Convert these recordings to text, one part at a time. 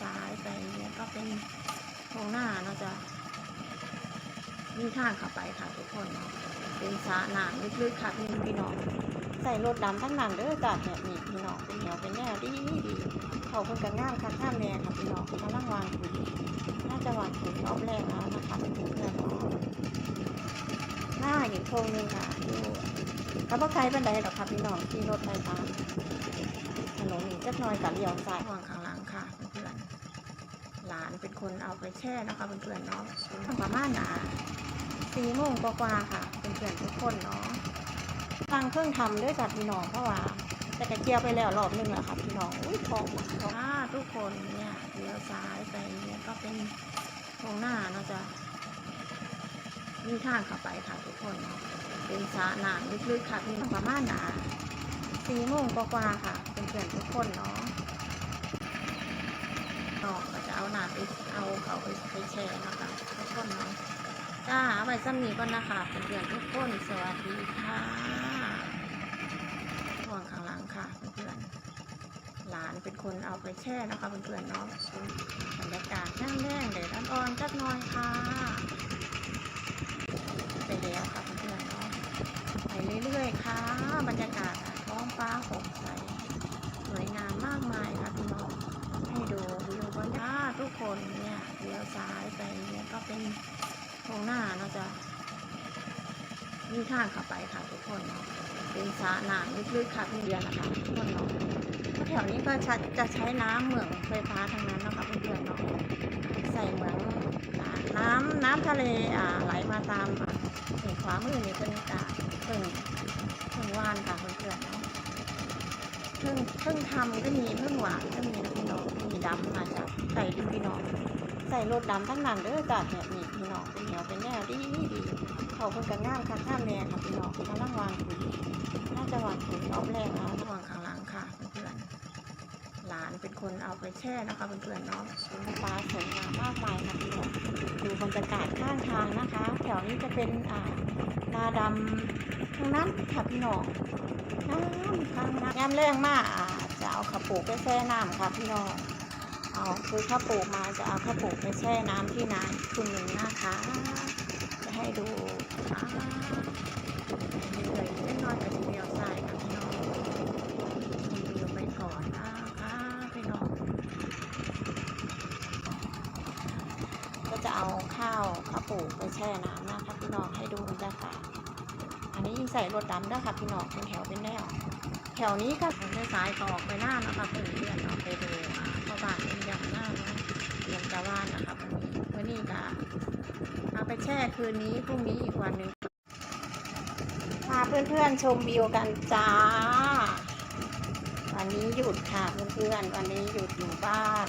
ซ้ายไปเนี่ยก็เป็นโรงหน้าเนาะจะมีทางเข้าไปค่ะทุกคนเนาะเป็นสระน้ำลึกๆค่ะพี่พี่น้องใส่รถดำทั้งนั้นเด้อจ้ะแบบนี้พี่น้องเป็นแนวเป็นแนวดีดีเขาเพิ่งกันง่ามค่ะข้ามแดงค่ะพี่น้องกำลังวางปุ๋ยน่าจะวางปุ๋ยรอบแรกแล้วนะคะเป็นถึงเพื่อนเนาะหน้าอีกโครงนึงค่ะอยู่ถ้าบ่ไกลบันไดหรอกค่ะพี่น้องที่รถไปตามถนนอีกจักหน่อยกับเลี้ยวซ้ายห่วงข้างหลังค่ะเพื่อนๆหลาน เป็นคนเอาไปแช่นะคะเพื่อนๆเนาะประมาณน่ะสี่โมงกว่าๆค่ะเพื่อนๆทุกคนเนาะฟังเพิ่งทำด้วยกับพี่น้องเพราะว่าแต่กระเจียวไปแล้วรอบนึงแล้วค่ะพี่น้องอุ้ยทองหมดทองอ่าทุกคนเนี่ยเลี้ยวซ้ายไปเนี่ยก็เป็นโรงหน้าเนาะจะมีทางเข้าไปค่ะทุกคนเนาะเป็นสระน้ำลึกๆค่ะพี่น้องประมาณน่ะสี่โมงกว่าๆค่ะเพื่อนๆทุกคนเนาะน้องก็จะ เอาหนาไปเอาเขาไปไปแชร์นะคะทุกคนเนาะจ้าเอาไปซ้ำนี้ก่อนนะคะเพื่อนทุกคนสวัสดีค่ะห่วงข้างหลังค่ะเพื่อนหลานเป็นคนเอาไปแช่นะคะเพื่อนๆเนาะบรรยากาศแห้งแรงแดดอ่อนๆจักหน่อยค่ะไปแล้วค่ะเพื่อนๆเนาะไปเรื่อยๆค่ะ บรรยากาศท้องฟ้าสดใส สวยงามมากมายค่ะพี่น้อง ให้ดูวิวบรรยากาศทุกคนเนี่ยเลี้ยวซ้ายไป เป็นโรงหน้าเนาะจะมีทางเข้าไปค่ะทุกคนเนาะเป็นสระน้ำลึกๆค่ะพี่เดือนนะคะทุกคนเนาะแถวนี้ก็จะจะใช้น้ำเหมืองไฟฟ้าทางนั้นนะคะเพื่อนๆเนาะใส่เหมืองอ่าน้ำน้ำทะเลอ่าไหลมาตามเห็นขวามือนี่เป็นกาเพิ่งเพิ่งว่านค่ะเพื่อนๆเนาะเพิ่งเพิ่งทำก็มีเพิ่งหวานก็มีนะพี่น้องมีดำมาจากใส่ดิพี่น้อง ใส่รถดำทั้งนั้นเด้อจ้ะแบบนี้พี่น้องเป็นแนวเป็นแนวดีดีเขาเพิ่งกันง่ามค่ะข้ามแดงค่ะพี่น้องกำลังวางปุ๋ยน่าจะวางปุ๋ยรอบแรกแล้ววางข้างหลังค่ะเพื่อนหลานเป็นคนเอาไปแช่นะคะเพื่อนๆเนาะปลาสวยงามมากมายค่ะพี่น้องดูบรรยากาศข้างทางนะคะ แถวนี้จะเป็นอ่านาดำทั้งนั้นค่ะพี่น้องน้ำข้างน้ำยมแรงมากจะเอาข้าวปลูกไปแช่น้ำค่ะพี่น้อง เอาคือข้าวปลูกมาจะเอาข้าวปลูกไปแช่น้ำที่นาคุณหนึ่งนะคะ จะให้ดูอ่าเหนื่อยเล็กน้อยกับเดียวใส่ค่ะพี่น้องรีวิวไปก่อนนะคะพี่น้องก็จะเอาข้าวข้าวปลูกไปแช่น้ำนะคะพี่น้องให้ดูบรรยากาศอันนี้ใส่รถดำด้วยค่ะพี่น้องเป็นแถวเป็นแนวแถวนี้ก็ทางซ้ายก็ออกไปหน้านะคะเพื่อนเพื่อนๆไปดูอ่าพ่อบ้านเป็น เตรียมจะว่านนะคะวันนี้วันนี้ก็เอาไปแช่คืนนี้พรุ่งนี้อีกวันหนึ่งพาเพื่อนๆชมวิวกันจ้า วันนี้หยุดค่ะเพื่อนๆวันนี้หยุดอยู่บ้าน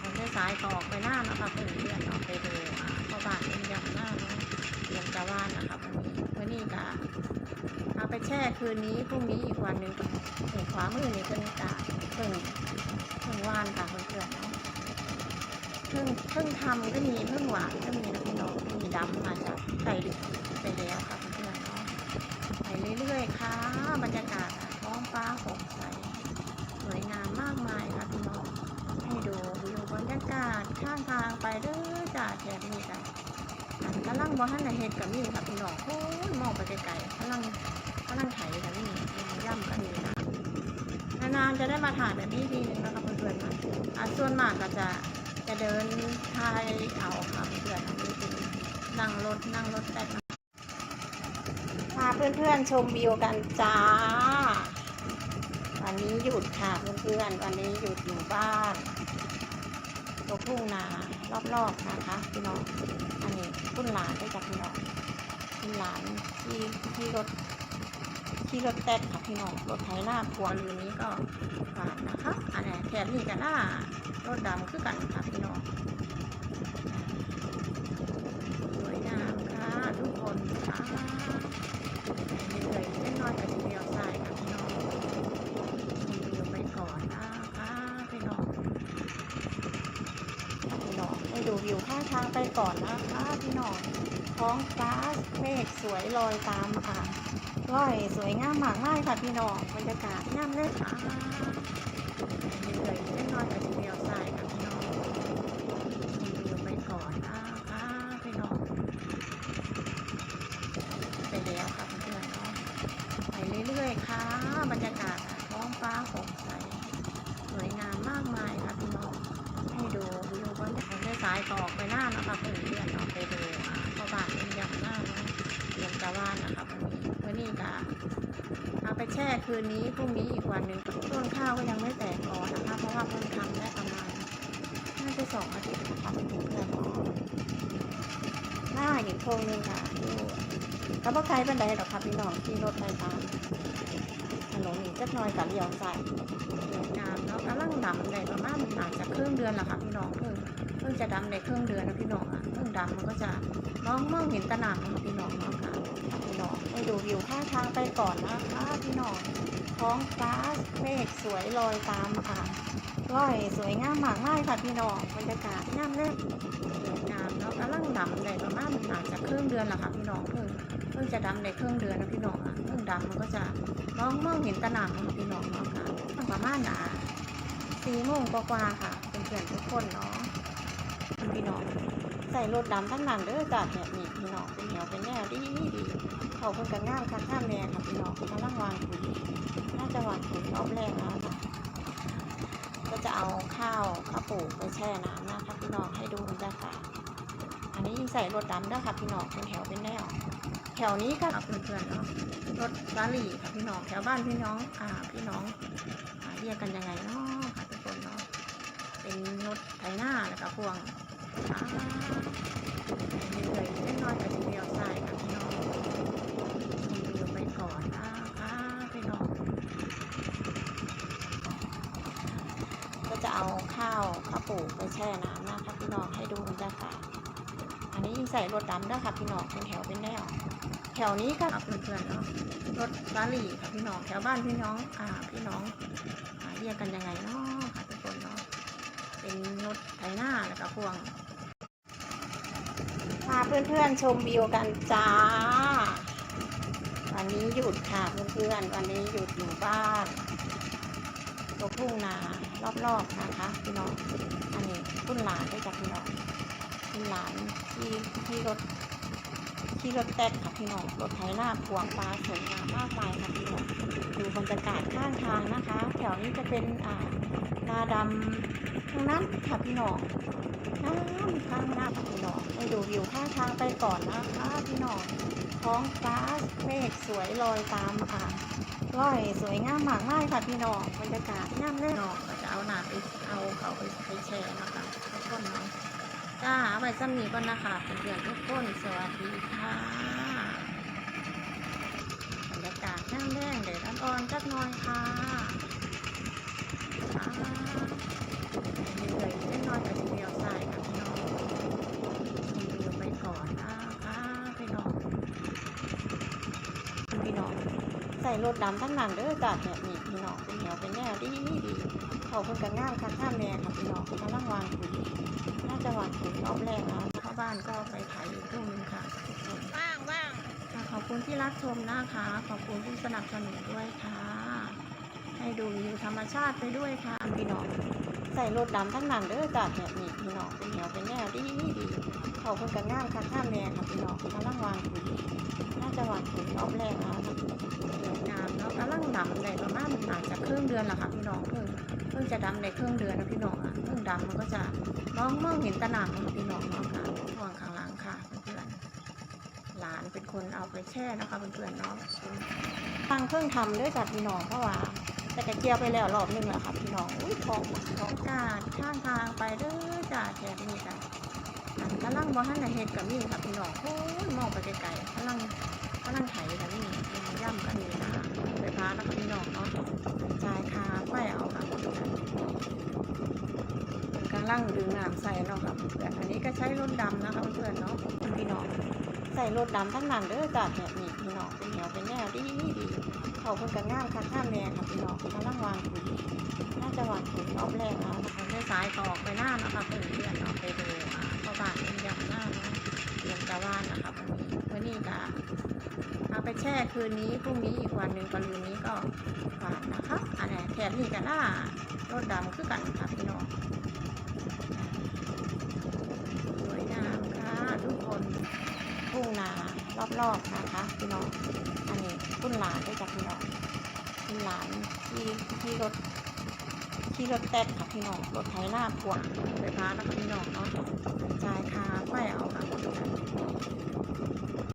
ทางซ้ายกอกไปหน้านะคะเพื่อนเพื่ออกไปดูอ่าพ่อบ้านเป็นย่างหน้าเนาะเตรียมจะว่านนะคะวันนี้วันนี้ก็เอาไปแช่คืนนี้พรุ่งนี้อีกวันหนึ่งขวามือนี่เป็นกาเพิ่งเพิ่ง ว่านค่ะเพื่อนเพื่อนเนาะเพิ่งเพิ่งทำก็มีเพิ่งหวานก็มีนะพี่น้องมีดำมาจากไก่ดิบไปแล้วค่ะเพื่อนๆเนาะไปเรื่อยๆค่ะบรรยากาศอะท้องฟ้าสดใสสวยงามมากมายค่ะพี่น้องให้ดูวิวบรรยากาศข้างทางไปเด้อจ้าแถบนี้กันอันกำลังบ่ทันเฮ็ดกับนี่ค่ะพี่น้องโอ้ยมองไปไกลๆกำลังกำลังไถกับนี่ย่ำกันนี่นะนานๆจะได้มาถ่ายแบบนี้ทีนึงนะคะ อะส่วนมากก็จะจะเดินทายเอาค่ะเพื่อนๆอันนี้คือนั่งรถนั่งรถแต่พาเพื่อนๆชมวิวกันจ้า วันนี้หยุดค่ะเพื่อนๆวันนี้หยุดอยู่บ้านตัวทุ่งนารอบๆนะคะพี่น้องอันนี้คุณหลานได้จ้ะพี่น้องคุณหลานที่ที่รถ ที่รถแต๊ดค่ะพี่น้องรถไถนาครัวเรือนนี้ก็ผ่านนะคะ อันนี้แถบนี้กันหน้ารถดำคือกันค่ะพี่น้องสวยงามค่ะทุกคนค่ะเหนื่อยเล็กน้อยกับเดียวใส่ค่ะพี่น้องรีวิวไปก่อนนะคะพี่น้องพี่น้องให้ดูวิวข้างทางไปก่อนนะคะพี่น้องท้องฟ้าเมฆสวยลอยตามอ่า ลอยสวยงามมากเลยค่ะพี่น้องบรรยากาศงามเลยค่ะเล่นนอนกับเดียวใส่ค่ะพี่น้องมดีไปก่อนอ้าวอ้พี่น้องไปแล้วค่ะพื่นเนาไปเรื่อยๆค่ะบรรยากาศท้องฟ้าสดใสสวยงามมากมายค่ะพี่น้องให้ดูวิวบนจากทะเลสายต่อไปหน้านะคะเพื่อน คืนนี้พรุ่งนี้อีกวันหนึ่งต้นข้าวก็ยังไม่แตกก่อนนะคะเพราะว่าเพิ่งทำได้ประมาณน่าจะสองอาทิตย์นะคะเพื่อนเพื่อนหน้าอีกโครงหนึงค่ะอยู่ก็บ่ไกลปันใดหรอกค่ะพี่น้องที่รถไปตามถนนอีกจักหน่อยกับเลี้ยวซ้ายเลี้ยวงามเนาะกำลังดำได้ประมาณอาจจะครึ่งเดือนละค่ะพี่น้องเพิ่งเพิ่งจะดำในครึ่งเดือนนะพี่น้องอะเพิ่งดำมันก็จะมองมองเห็นตะหนักนะพี่น้องเนาะค่ะ น้องไปดูวิวข้างทางไปก่อนนะคะพี่น้องท้องฟ้าเมฆสวยลอยตามอะร้อยสวยงามมากมายค่ะพี่น้องบรรยากาศงามเลยสวยงามเนาะกำลังดำในประมาณอาจจะครึ่งเดือนละค่ะพี่น้องเพิ่งเพิ่งจะดำในครึ่งเดือนนะพี่น้องอะเพิ่งดำมันก็จะมองมองเห็นตะหนักนะคะพี่น้องเนาะค่ะประมาณอะสี่โมงกว่าค่ะเพื่อนทุกคนเนาะพี่น้องใส่รถดำทั้งนั้นเด้อจากแบบนี้พี่น้องเป็นแนวเป็นแนวดีดี เขาเพิ่งกันงามค่ะข้ามแรงค่ะพี่น้องกำลังวางปุ๋ยน่าจะวางปุ๋ยรอบแรกแล้วค่ะก็จะเอาข้าวข้าวปลูกไปแช่น้ำนะคะพี่น้องให้ดูบรรยากาศอันนี้ใส่รถดำเด้อค่ะพี่น้องเป็นแถวเป็นแนวแถวนี้ก็เพื่อนๆเนาะรถลาลีค่ะพี่น้องแถวบ้านพี่น้องอ่าพี่น้องเรียกกันยังไงเนาะค่ะทุกคนเนาะเป็นรถไถหน้าแล้วก็พวงอ่าเหนื่อยเล็กน้อยกับทีเดียวใส่ค่ะพี่น้องชมวิวไปก่อนนะคะพี่น้อง ก็จะเอาข้าวข้าว ปลูกไปแช่น้ำนะคะพี่น้องให้ดูบรรยากาศอันนี้ใส่รถดำด้วยค่ะพี่น้องเป็นแถวเป็นแนวแถวนี้ก็เพื่อนๆเนาะรถลาลี่ค่ะพี่น้องแถวบ้านพี่น้องอ่าพี่น้องเรียกกันยังไงเนาะค่ะทุกคนเนาะเป็นรถไถหน้าแล้วก็พ่วงพาเพื่อนๆชมวิวกันจ้า วันนี้หยุดค่ะเพื่อนๆวันนี้หยุดอยู่บ้าน ตัวทุ่งนารอบๆนะคะพี่น้อง อันนี้คุณหลานด้วยจ้ะพี่น้องคุณหลานที่ที่รถที่รถแต๊กค่ะพี่น้อง รถไถนาพวงปลาสวยงามมากมายค่ะพี่น้อง ดูบรรยากาศข้างทางนะคะ แถวนี้จะเป็นอ่านาดำทางนั้นค่ะพี่น้องน้ำข้างหน้าพี่น้องไปดูวิวข้างทางไปก่อนนะคะพี่น้องท้องฟ้าเมฆสวยลอยตามอะ ร่อยสวยงามมากมายค่ะพี่น้องบรรยากาศงามแน่น้องก็จะเอาหนาไปเอาเขาไปไปแชร์นะคะทุกคนเนาะจ้าเอาไว้ซ้ำนี้ก่อนนะคะเพื่อนทุกคนสวัสดีค่ะบรรยากาศงามแน่นเด็ดอ่อนๆจักน้อยค่ะอ่า เหนื่อยเล็กน้อยแต่ทีเดียวใส่ค่ะพี่น้องชมวิวไปก่อนนะคะพี่น้องพี่น้องใส่รถดำทั้งนั้นเด้อจากแบบนี้พี่น้องเป็นแนวเป็นแนวดีดีเขาเพิ่งกันงามค่ะข้ามแรงค่ะพี่น้องกำลังวางปุ๋ยน่าจะวางปุ๋ยรอบแรกแล้วเข้าบ้านก็ไปไถอีกทุ่งนึงค่ะว่างว่างขอบคุณที่รับชมนะคะ ขอบคุณผู้สนับสนุนด้วยค่ะ ให้ดูวิวธรรมชาติไปด้วยค่ะพี่น้องใส่รถดำทั้งนั้นเด้อจากแบบนี้พี่น้องเป็นแนวเป็นแนวดีดีเขาเพิ่งกันงามค่ะข้ามแรงค่ะพี่น้องกำลังวางปุ๋ยน่าจะวางปุ๋ยรอบแรกแล้วค่ะ สวยงามเนาะกำลังดำในประมาณอาจจะครึ่งเดือนละค่ะพี่น้องเพิ่งเพิ่งจะดำในครึ่งเดือนนะพี่น้องอะเพิ่งดำมันก็จะมองมองเห็นตะหนักนะคะพี่น้องเนาะค่ะห่วงข้างหลังค่ะเพื่อนหลานเป็นคนเอาไปแช่นะคะเพื่อนๆเนาะฟังเพิ่งทำด้วยจากพี่น้องเพราะว่าแต่กระเจียวไปแล้วรอบหนึงแล้วค่ะพี่น้องอุ้ยทองทองกาดข้างทางไปเด้อจ้าแถบนี้จ้ะอันกำลังบ่ทันเฮ็ดกับนี่ค่ะพี่น้องโอ้ยมองไปไกลๆกำลังกำลังไถกับนี่ย่ำกันนี่นะไปพาแล้วค่ะพี่น้องเนาะจ่ายค่าไฟเอาค่ะกำลั งดึงน้ำใส่เนาะค่ะเพื่อนอันนี้ก็ใช้รถดำนะคะเพื่อนเนาะพี่น้องใส่รถดำทั้งนั้นเด้อจ้าแบบนี้พี่น้องเป็นแนวเป็นแนวดีดีเขาเพิ่งกันงามค่ะข้ามแรงค่ะพี่น้องกำลังวางปุ๋ยน่าจะวางปุ๋ยรอบแรกแล้วนะคะได้สายก็อกไปหน้านะคะเพื่อนเพื่อนเนาะไปดูอ่าพ่อบ้านเป็นยำหน้าเนาะเตรียมจะว่านนะคะวันนี้วันนี้ก็เอาไปแช่คืนนี้พรุ่งนี้อีกวันหนึ่งวันลืนนี้ก็หวานนะคะอันนี้แถมนี่กันหน้ารถดำคือกันค่ะพี่น้องสวยงามค่ะทุกคนทุ่งนา รอบๆนะคะพี่น้องอันนี้คุณหลานด้วยจ้ะพี่น้องคุณหลานที่ที่รถที่รถแตกค่ะพี่น้องรถไถนาพวงไฟฟ้านะคะพี่น้องเนาะจ่ายค่าไฟเอาค่ะ